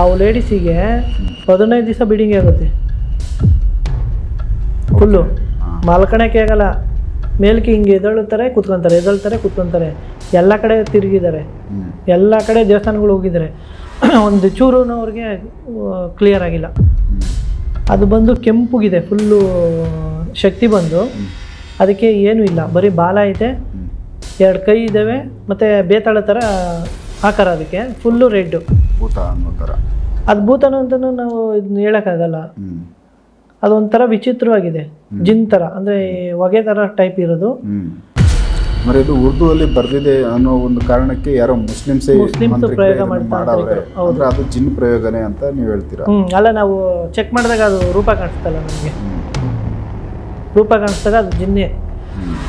ಆ ಲೇಡೀಸಿಗೆ ಹದಿನೈದು ದಿವಸ ಬಿಡಿಂಗ್ ಆಗುತ್ತೆ. ಫುಲ್ಲು ಮಲ್ಕೊಳಕ್ಕೆ ಆಗಲ್ಲ. ಮೇಲ್ಕೆ ಹಿಂಗೆ ಎದಳುತ್ತಾರೆ ಕುತ್ಕೊಂತಾರೆ ಎದಳ್ತಾರೆ ಕುತ್ಕೊಂತಾರೆ. ಎಲ್ಲ ಕಡೆ ತಿರುಗಿದ್ದಾರೆ. ಎಲ್ಲ ಕಡೆ ದೇವಸ್ಥಾನಗಳು ಹೋಗಿದ್ದಾರೆ. ಒಂದು ಚೂರು ಅವ್ರಿಗೆ ಕ್ಲಿಯರ್ ಆಗಿಲ್ಲ. ಅದು ಬಂದು ಕೆಂಪುಗಿದೆ ಫುಲ್ಲು ಶಕ್ತಿ ಬಂದು. ಅದಕ್ಕೆ ಏನೂ ಇಲ್ಲ. ಬರೀ ಬಾಲ ಐತೆ. ಎರಡು ಕೈ ಇದ್ದಾವೆ ಮತ್ತು ಬೇತಾಳ ಥರ ಆಕಾರ ಅದಕ್ಕೆ. ಫುಲ್ಲು ರೆಡ್ಡು ಭೂತ ಅನ್ನೋ ಥರ. ಅದು ಭೂತನ ಅಂತಲೂ ನಾವು ಇದನ್ನ ಹೇಳೋಕ್ಕಾಗಲ್ಲ. ಅದೊಂಥರ ವಿಚಿತ್ರವಾಗಿದೆ. ಜಿನ್ ಥರ ಅಂದರೆ ಹೊಗೆ ಥರ ಟೈಪ್ ಇರೋದು. ಹ್ಮ್. ಇದು ಉರ್ದು ಅಲ್ಲಿ ಬರ್ದಿದೆ ಅನ್ನೋ ಒಂದು ಕಾರಣಕ್ಕೆ ಯಾರೋ ಮುಸ್ಲಿಮ್ಸೇ ಪ್ರಯೋಗ ಮಾಡವ್ರೆ. ಅಂದ್ರೆ ಅದು ಜಿನ್ ಪ್ರಯೋಗನೇ ಅಂತ ನೀವು ಹೇಳ್ತೀರಾ? ಅಲ್ಲ ನಾವು ಚೆಕ್ ಮಾಡಿದಾಗ ಅದು ರೂಪ ಕಾಣಿಸ್ತಲ್ಲ ನಮಗೆ. ರೂಪ ಕಾಣಿಸ್ದಾಗ ಅದು ಜಿನ್ನೇ.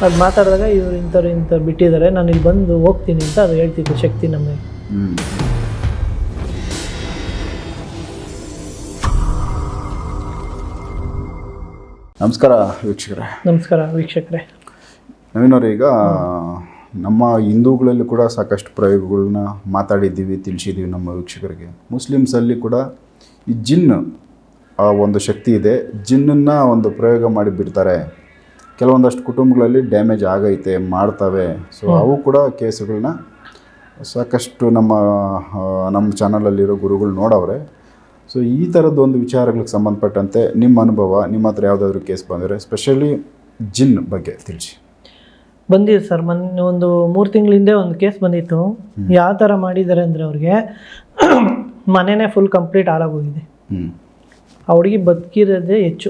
ಅದು ಮಾತಾಡಿದಾಗ ಇವ್ರು ಇಂಥವ್ರು ಇಂಥವ್ರು ಬಿಟ್ಟಿದ್ದಾರೆ. ನಾನು ಇಲ್ಲಿ ಬಂದು ಹೋಗ್ತೀನಿ ಅಂತ ಅದು ಹೇಳ್ತಿದ್ದು ಶಕ್ತಿ ನಮಗೆ. ನಮಸ್ಕಾರ ವೀಕ್ಷಕರೇ. ನಮಸ್ಕಾರ ವೀಕ್ಷಕರೇ. ನವೀನವ್ರೆ ಈಗ ನಮ್ಮ ಹಿಂದೂಗಳಲ್ಲಿ ಕೂಡ ಸಾಕಷ್ಟು ಪ್ರಯೋಗಗಳನ್ನ ಮಾತಾಡಿದ್ದೀವಿ ತಿಳಿಸಿದ್ದೀವಿ ನಮ್ಮ ವೀಕ್ಷಕರಿಗೆ. ಮುಸ್ಲಿಮ್ಸಲ್ಲಿ ಕೂಡ ಈ ಜಿನ್ ಆ ಒಂದು ಶಕ್ತಿ ಇದೆ. ಜಿನ್ನನ್ನು ಒಂದು ಪ್ರಯೋಗ ಮಾಡಿ ಬಿಡ್ತಾರೆ. ಕೆಲವೊಂದಷ್ಟು ಕುಟುಂಬಗಳಲ್ಲಿ ಡ್ಯಾಮೇಜ್ ಆಗೈತೆ ಮಾಡ್ತವೆ. ಸೊ ಅವು ಕೂಡ ಕೇಸುಗಳನ್ನ ಸಾಕಷ್ಟು ನಮ್ಮ ನಮ್ಮ ಚಾನಲಲ್ಲಿರೋ ಗುರುಗಳು ನೋಡವ್ರೆ. ಸೊ ಈ ಥರದ್ದೊಂದು ವಿಚಾರಗಳಿಗೆ ಸಂಬಂಧಪಟ್ಟಂತೆ ನಿಮ್ಮ ಅನುಭವ ನಿಮ್ಮ ಹತ್ರ ಯಾವುದಾದ್ರೂ ಕೇಸ್ ಬಂದರೆ ಸ್ಪೆಷಲಿ ಜಿನ್ ಬಗ್ಗೆ ತಿಳಿಸಿ. ಬಂದಿದೆ ಸರ್. ಮೊನ್ನೆ ಒಂದು ಮೂರು ತಿಂಗಳಿಂದೆ ಒಂದು ಕೇಸ್ ಬಂದಿತ್ತು. ಯಾವ ಥರ ಮಾಡಿದ್ದಾರೆ ಅಂದರೆ ಅವ್ರಿಗೆ ಮನೆನೇ ಫುಲ್ ಕಂಪ್ಲೀಟ್ ಹಾಳಾಗೋಗಿದೆ ಆ ಹುಡುಗಿ ಬದುಕಿರೋದೇ ಹೆಚ್ಚು.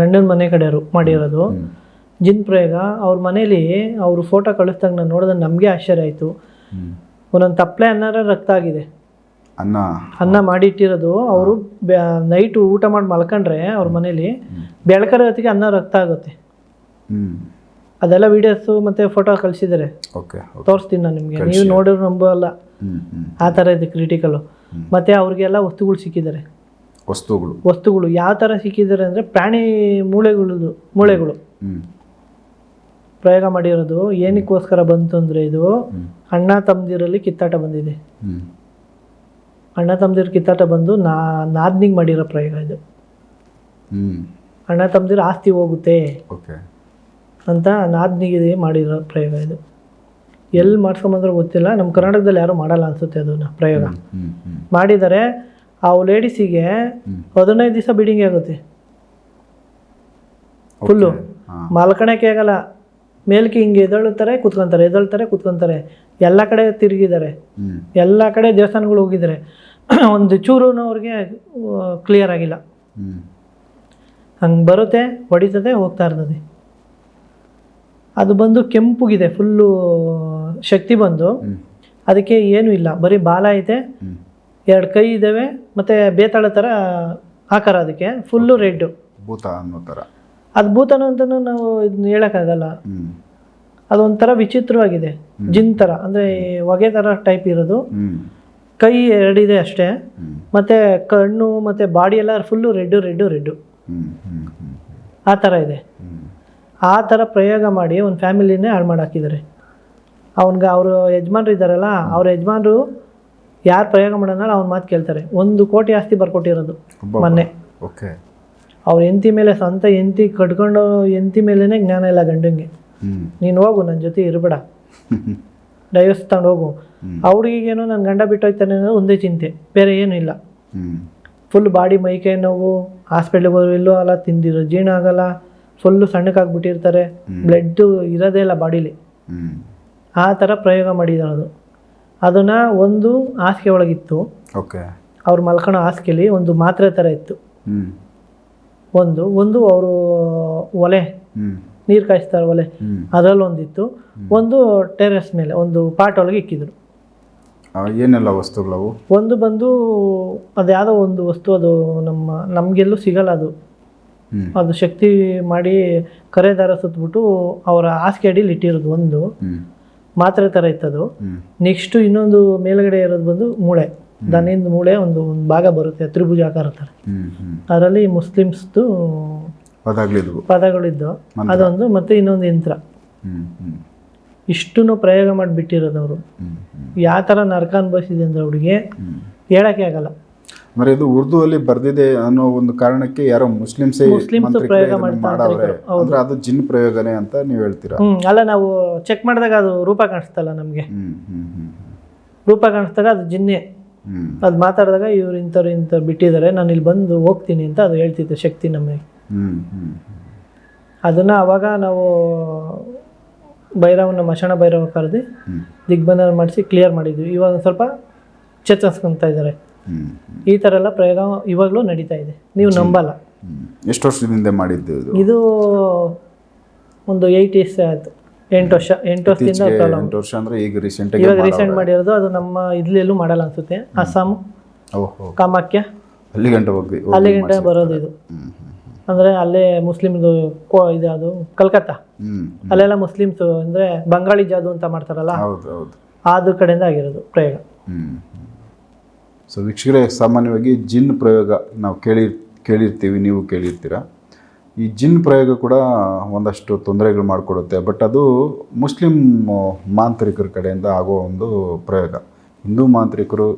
ಗಂಡನ ಮನೆ ಕಡೆಯವರು ಮಾಡಿರೋದು. ಜಿನ್ ಪ್ರಯೋಗ ಅವ್ರ ಮನೇಲಿ ಅವರು ಫೋಟೋ ಕಳಿಸ್ದಾಗ ನಾನು ನೋಡಿದ್ರೆ ನಮಗೆ ಆಶ್ಚರ್ಯ ಆಯಿತು. ಒಂದೊಂದು ತಪ್ಪಲೆ ಅನ್ನಾರ ರಕ್ತ ಆಗಿದೆ. ಅನ್ನ. ಅನ್ನ ಮಾಡಿಟ್ಟಿರೋದು. ಅವರು ನೈಟ್ ಊಟ ಮಾಡಿ ಮಲ್ಕೊಂಡ್ರೆ ಅವ್ರ ಮನೇಲಿ ಬೆಳಕರ ಹೊತ್ತಿಗೆ ಅನ್ನ ರಕ್ತ ಆಗುತ್ತೆ. ಅದೆಲ್ಲ ವಿಡಿಯೋಸು ಮತ್ತು ಫೋಟೋ ಕಳಿಸಿದ್ದಾರೆ ತೋರಿಸ್ತೀನಿ ನಾನು ನಿಮಗೆ. ನೀವು ನೋಡಿದ್ರು ನಂಬಲ್ಲ ಆ ಥರ ಇದೆ ಕ್ರಿಟಿಕಲು ಮತ್ತು ಅವ್ರಿಗೆಲ್ಲ ವಸ್ತುಗಳು ಸಿಕ್ಕಿದ್ದಾರೆ ವಸ್ತುಗಳು. ವಸ್ತುಗಳು ಯಾವ ಥರ ಸಿಕ್ಕಿದ್ದಾರೆ ಅಂದರೆ ಪ್ರಾಣಿ ಮೂಳೆಗಳದು ಮೂಳೆಗಳು. ಪ್ರಯೋಗ ಮಾಡಿರೋದು. ಏನಕ್ಕೋಸ್ಕರ ಬಂತು ಅಂದರೆ ಇದು ಅಣ್ಣ ತಮ್ಮದಿರಲ್ಲಿ ಕಿತ್ತಾಟ ಬಂದಿದೆ. ಅಣ್ಣ ತಮ್ಮದಿರ ಕಿತ್ತಾಟ ಬಂದು ನಾ ನಾದ್ನಿಗೆ ಮಾಡಿರೋ ಪ್ರಯೋಗ ಇದು. ಅಣ್ಣ ತಮ್ಮದಿರ ಆಸ್ತಿ ಹೋಗುತ್ತೆ ಅಂತ ನಾದ್ನಿಗೆ ಮಾಡಿರೋ ಪ್ರಯೋಗ ಇದು. ಎಲ್ಲಿ ಮಾಡ್ಸ್ಕೊಂಬಂದ್ರೆ ಗೊತ್ತಿಲ್ಲ ನಮ್ಮ ಕರ್ನಾಟಕದಲ್ಲಿ ಯಾರೂ ಮಾಡಲ್ಲ ಅನಿಸುತ್ತೆ ಅದನ್ನ ಪ್ರಯೋಗ. ಮಾಡಿದರೆ ಆ ಲೇಡೀಸಿಗೆ ಹದಿನೈದು ದಿವಸ ಬಿಡಿಂಗ್ ಆಗುತ್ತೆ. ಫುಲ್ಲು ಮಾಲ್ಕಣಕ್ಕೆ ಆಗಲ್ಲ. ಮೇಲ್ಕಿ ಹಿಂಗೆ ಎದಳುತ್ತಾರೆ ಕುತ್ಕೊಂತಾರೆ ಎದಳ್ತಾರೆ ಕುತ್ಕೊಂತಾರೆ. ಎಲ್ಲ ಕಡೆ ತಿರುಗಿದ್ದಾರೆ. ಎಲ್ಲ ಕಡೆ ದೇವಸ್ಥಾನಗಳು ಹೋಗಿದ್ದಾರೆ. ಒಂದು ಚೂರು ಅವ್ರಿಗೆ ಕ್ಲಿಯರ್ ಆಗಿಲ್ಲ. ಹಂಗೆ ಬರುತ್ತೆ ಹೊಡಿತದೆ ಹೋಗ್ತಾ ಇರ್ತದೆ. ಅದು ಬಂದು ಕೆಂಪುಗಿದೆ ಫುಲ್ಲು ಶಕ್ತಿ ಬಂದು. ಅದಕ್ಕೆ ಏನೂ ಇಲ್ಲ. ಬರೀ ಬಾಲ ಐತೆ. ಎರಡು ಕೈ ಇದ್ದಾವೆ ಮತ್ತು ಬೇತಾಳ ಥರ ಆಕಾರ ಅದಕ್ಕೆ ಫುಲ್ಲು ರೆಡ್ಡು. ಭೂತ ಅನ್ನೋ ಥರ. ಅದು ಭೂತನು ಅಂತಲೂ ನಾವು ಇದನ್ನ ಹೇಳೋಕ್ಕಾಗಲ್ಲ. ಅದೊಂಥರ ವಿಚಿತ್ರವಾಗಿದೆ. ಜಿನ್ ಥರ ಅಂದರೆ ಹೊಗೆ ಥರ ಟೈಪ್ ಇರೋದು. ಕೈ ಎರಡಿದೆ ಅಷ್ಟೇ. ಮತ್ತು ಕಣ್ಣು ಮತ್ತು ಬಾಡಿ ಎಲ್ಲ ಫುಲ್ಲು ರೆಡ್ಡು ರೆಡ್ಡು ರೆಡ್ಡು ಆ ಥರ ಇದೆ. ಆ ಥರ ಪ್ರಯೋಗ ಮಾಡಿ ಒಂದು ಫ್ಯಾಮಿಲಿನೇ ಹಾಳು ಮಾಡಾಕಿದ್ದಾರೆ. ಅವನಿಗೆ ಅವರು ಯಜಮಾನ್ರು ಇದ್ದಾರಲ್ಲ ಅವ್ರ ಯಜಮಾನ್ರು ಯಾರು ಪ್ರಯೋಗ ಮಾಡೋಣ ಅವ್ನ ಮಾತು ಕೇಳ್ತಾರೆ. ಒಂದು ಕೋಟಿ ಆಸ್ತಿ ಬರ್ಕೊಟ್ಟಿರೋದು ಮೊನ್ನೆ. ಓಕೆ. ಅವ್ರ ಎಂತಿ ಮೇಲೆ ಸ್ವಂತ ಎಂತಿ ಕಟ್ಕೊಂಡು ಎಂತಿ ಮೇಲೇ ಜ್ಞಾನ ಇಲ್ಲ ಗಂಡಂಗೆ. ನೀನು ಹೋಗು ನನ್ನ ಜೊತೆ ಇರಬೇಡ. ಡೈವರ್ಸ್ ತಗೊಂಡು ಹೋಗು. ಆ ಹುಡುಗಿಗೇನೋ ನನ್ನ ಗಂಡ ಬಿಟ್ಟು ಹೋಗ್ತಾನೆ ಅನ್ನೋದು ಒಂದೇ ಚಿಂತೆ. ಬೇರೆ ಏನೂ ಇಲ್ಲ. ಫುಲ್ ಬಾಡಿ ಮೈಕೈ ನೋವು ಹಾಸ್ಪಿಟ್ಲಿಗೆ ಹೋದ್ರು ಇಲ್ಲೂ ಅಲ್ಲ ತಿಂದಿರೋ ಜೀರ್ಣ ಆಗಲ್ಲ ಫುಲ್ಲು ಸಣ್ಣಕ್ಕಾಗ್ಬಿಟ್ಟಿರ್ತಾರೆ ಬ್ಲಡ್ಡು ಇರೋದೇ ಇಲ್ಲ ಬಾಡಿಲಿ. ಆ ಥರ ಪ್ರಯೋಗ ಮಾಡಿರೋದು ಅದನ್ನು ಒಂದು ಹಾಸಿಗೆ ಒಳಗಿತ್ತು. ಓಕೆ. ಅವ್ರು ಮಲ್ಕೊಳ್ಳೋ ಹಾಸಿಗೆಲಿ ಒಂದು ಮಾತ್ರೆ ಥರ ಇತ್ತು. ಒಂದು ಒಂದು ಅವರು ಒಲೆ. ನೀರು ಕಾಯಿಸ್ತಾರೆ ಒಲೆ. ಅದರಲ್ಲಿ ಒಂದಿತ್ತು ಒಂದು ಟೆರೆಸ್ ಮೇಲೆ ಒಂದು ಪಾಟ್ ಒಳಗೆ ಇಕ್ಕಿದ್ರು. ಏನೆಲ್ಲ ವಸ್ತುಗಳವು ಒಂದು ಬಂದು ಅದು ಯಾವುದೋ ಒಂದು ವಸ್ತು ಅದು ನಮ್ಮ ನಮಗೆಲ್ಲೂ ಸಿಗಲ್ಲ ಅದು. ಅದು ಶಕ್ತಿ ಮಾಡಿ ಕರೆ ದಾರ ಸುತ್ತಬಿಟ್ಟು ಅವರ ಹಾಸಿಗೆ ಅಡಿಲಿ ಇಟ್ಟಿರೋದು ಒಂದು. ಮಾತ್ರೆ ಥರ ಇತ್ತದು. ನೆಕ್ಸ್ಟ್ ನೆಕ್ಸ್ಟು ಇನ್ನೊಂದು ಮೇಲ್ಗಡೆ ಇರೋದು ಬಂದು ಮೂಳೆ. ದನಿಂದ ಮೂಳೆ ಒಂದು ಒಂದು ಭಾಗ ಬರುತ್ತೆ ತ್ರಿಭುಜಾಕಾರ ಥರ ಅದರಲ್ಲಿ ಮುಸ್ಲಿಮ್ಸ್ದು ಅದಾಗ್ಲಿದ್ವು ಪದಗಳಿದ್ದು ಅದೊಂದು ಮತ್ತೆ ಇನ್ನೊಂದು ಯಂತ್ರ. ಇಷ್ಟನ್ನು ಪ್ರಯೋಗ ಮಾಡಿ ಬಿಟ್ಟಿರೋದು ಅವರು ಹ್ಞೂ ಹ್ಞೂ ಯಾವ ಥರ ನರಕ ಅನುಭವಿಸಿದೆ ಅಂದ್ರೆ ಅವ್ರಿಗೆ ಹೇಳಕ್ಕೆ ಆಗಲ್ಲ. ಅಂದ್ರೆ ಇದು ಉರ್ದು ಅಲ್ಲಿ ಬರ್ದಿದೆ ಅನ್ನೋ ಒಂದು ಕಾರಣಕ್ಕೆ ಯಾರೋ ಮುಸ್ಲಿಮ್ಸೇ ಪ್ರಯೋಗ ಇದನ್ನ ಮಾಡ್ತಾ ಮಾಡವ್ರೆ. ಹೌದು. ಅಂದ್ರೆ ಅದು ಜಿನ್ ಪ್ರಯೋಗನೇ ಅಂತ ನೀವು ಹೇಳ್ತೀರಾ? ಅಲ್ಲ ನಾವು ಚೆಕ್ ಮಾಡಿದಾಗ ಅದು ರೂಪ ಕಾಣಿಸ್ತಲ್ಲ ನಮಗೆ. ರೂಪ ಕಾಣಿಸ್ದಾಗ ಅದು ಜಿನ್ನೆ. ಅದು ಮಾತಾಡಿದಾಗ ಇವ್ರು ಇಂಥವ್ರು ಇಂಥವ್ರು ಬಿಟ್ಟಿದ್ದಾರೆ ನಾನು ಇಲ್ಲಿ ಬಂದು ಹೋಗ್ತೀನಿ ಅಂತ ಅದು ಹೇಳ್ತಿತ್ತು ಶಕ್ತಿ ನಮಗೆ. ಅದನ್ನು ಅವಾಗ ನಾವು ಭೈರವನ ಮಶಾಣ ಭೈರವ ಕರೆದು ದಿಗ್ಬಂಧನ ಮಾಡಿಸಿ ಕ್ಲಿಯರ್ ಮಾಡಿದ್ವಿ. ಇವಾಗ ಸ್ವಲ್ಪ ಚೇತರಿಸ್ಕೊತಾ ಇದ್ದಾರೆ. ಈ ಥರ ಎಲ್ಲ ಪ್ರಯೋಗ ಇವಾಗಲೂ ನಡೀತಾ ಇದೆ. ನೀವು ನಂಬಲ್ಲ. ಎಷ್ಟು ವರ್ಷದಿಂದ ಮಾಡಿದ್ದು ಇದು? ಒಂದು ಏಯ್ಟ್ ಇಯರ್ಸ್ ಆಯಿತು. ಎಂಟು ವರ್ಷ ಎಂಟು ವರ್ಷದಿಂದ ಎಂಟು ವರ್ಷ ಅಂದ್ರೆ ಈಗ ರೀಸೆಂಟ್ ಇವಾಗ ರೀಸೆಂಟ್ ಮಾಡಿರೋದು ಅದು ನಮ್ಮ ಇದ್ಲೆಲ್ಲೂ ಮಾಡಲ್ಲ ಅನ್ಸುತ್ತೆ. ಅಸ್ಸಾಂ ಓಹೋ ಕಾಮಾಖ್ಯ ಅಲ್ಲಿ ಗಂಟೆ ಹೋಗಿ ಹೋಗಿ ಅಲ್ಲಿ ಗಂಟೆ ಬರೋದು ಇದು. ಅಂದರೆ ಅಲ್ಲೇ ಮುಸ್ಲಿಮ್ದು ಕೋ ಇದು ಅದು ಕಲ್ಕತ್ತಾ. ಅಲ್ಲೆಲ್ಲ ಮುಸ್ಲಿಮ್ಸ್ ಅಂದರೆ ಬಂಗಾಳಿ ಜಾದು ಅಂತ ಮಾಡ್ತಾರಲ್ಲ? ಹೌದು ಹೌದು. ಅದು ಕಡೆಯಿಂದ ಆಗಿರೋದು ಪ್ರಯೋಗ. ಸೊ ವೀಕ್ಷಕರೇ ಸಾಮಾನ್ಯವಾಗಿ ಜಿನ್ ಪ್ರಯೋಗ ನಾವು ಕೇಳಿ ಕೇಳಿರ್ತೀವಿ ನೀವು ಕೇಳಿರ್ತೀರ. ಈ ಜಿನ್ ಪ್ರಯೋಗ ಕೂಡ ಒಂದಷ್ಟು ತೊಂದರೆಗಳು ಮಾಡಿಕೊಡುತ್ತೆ ಬಟ್ ಅದು ಮುಸ್ಲಿಂ ಮಾಂತ್ರಿಕರ ಕಡೆಯಿಂದ ಆಗೋ ಒಂದು ಪ್ರಯೋಗ. ಹಿಂದೂ ಮಾಂತ್ರಿಕರು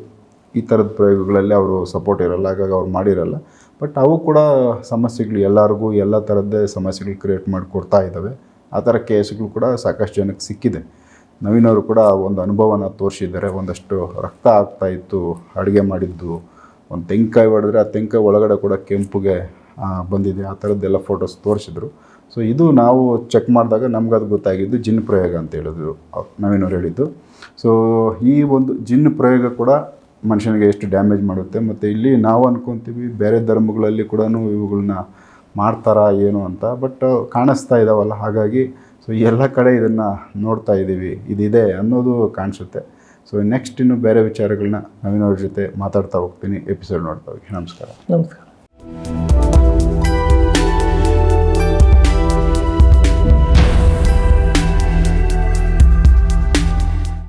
ಈ ಥರದ ಪ್ರಯೋಗಗಳಲ್ಲಿ ಅವರು ಸಪೋರ್ಟ್ ಇರಲ್ಲ ಹಾಗಾಗಿ ಅವ್ರು ಮಾಡಿರಲ್ಲ. ಬಟ್ ಅವು ಕೂಡ ಸಮಸ್ಯೆಗಳು ಎಲ್ಲರಿಗೂ ಎಲ್ಲ ಥರದ್ದೇ ಸಮಸ್ಯೆಗಳು ಕ್ರಿಯೇಟ್ ಮಾಡಿಕೊಡ್ತಾ ಇದ್ದಾವೆ ಆ ಥರ ಕೇಸ್ಗಳು ಕೂಡ ಸಾಕಷ್ಟು ಜನಕ್ಕೆ ಸಿಕ್ಕಿದೆ. ನವೀನ್ ಅವರು ಕೂಡ ಒಂದು ಅನುಭವನ ತೋರಿಸಿದ್ದಾರೆ. ಒಂದಷ್ಟು ರಕ್ತ ಆಗ್ತಾ ಇತ್ತು, ಅಡುಗೆ ಮಾಡಿದ್ದು, ಒಂದು ತೆಂಗಿನಕಾಯಿ ಹೊಡೆದ್ರೆ ಆ ತೆಂಕಾಯಿ ಒಳಗಡೆ ಕೂಡ ಕೆಂಪುಗೆ ಬಂದಿದೆ. ಆ ಥರದ್ದೆಲ್ಲ ಫೋಟೋಸ್ ತೋರಿಸಿದ್ರು. ಸೊ ಇದು ನಾವು ಚೆಕ್ ಮಾಡಿದಾಗ ನಮ್ಗೆ ಅದು ಗೊತ್ತಾಗಿದ್ದು ಜಿನ್ ಪ್ರಯೋಗ ಅಂತ ಹೇಳಿದ್ರು ಅವ್- ನವೀನ್ ಅವ್ರು ಹೇಳಿದ್ದು. ಸೊ ಈ ಒಂದು ಜಿನ್ ಪ್ರಯೋಗ ಕೂಡ ಮನುಷ್ಯನಿಗೆ ಎಷ್ಟು ಡ್ಯಾಮೇಜ್ ಮಾಡುತ್ತೆ. ಮತ್ತು ಇಲ್ಲಿ ನಾವು ಅಂದ್ಕೊತೀವಿ ಬೇರೆ ಧರ್ಮಗಳಲ್ಲಿ ಕೂಡ ಇವುಗಳನ್ನ ಮಾಡ್ತಾರಾ ಏನು ಅಂತ. ಬಟ್ ಕಾಣಿಸ್ತಾ ಇದ್ದಾವಲ್ಲ ಹಾಗಾಗಿ ಸೊ ಎಲ್ಲ ಕಡೆ ಇದನ್ನು ನೋಡ್ತಾ ಇದ್ದೀವಿ ಇದಿದೆ ಅನ್ನೋದು ಕಾಣಿಸುತ್ತೆ. ಸೊ ನೆಕ್ಸ್ಟ್ ಇನ್ನು ಬೇರೆ ವಿಚಾರಗಳನ್ನ ನವೀನ್ ಅವ್ರ ಜೊತೆ ಮಾತಾಡ್ತಾ ಹೋಗ್ತೀನಿ. ಎಪಿಸೋಡ್ ನೋಡ್ತಾ ಹೋಗಿ. ನಮಸ್ಕಾರ. ನಮಸ್ಕಾರ.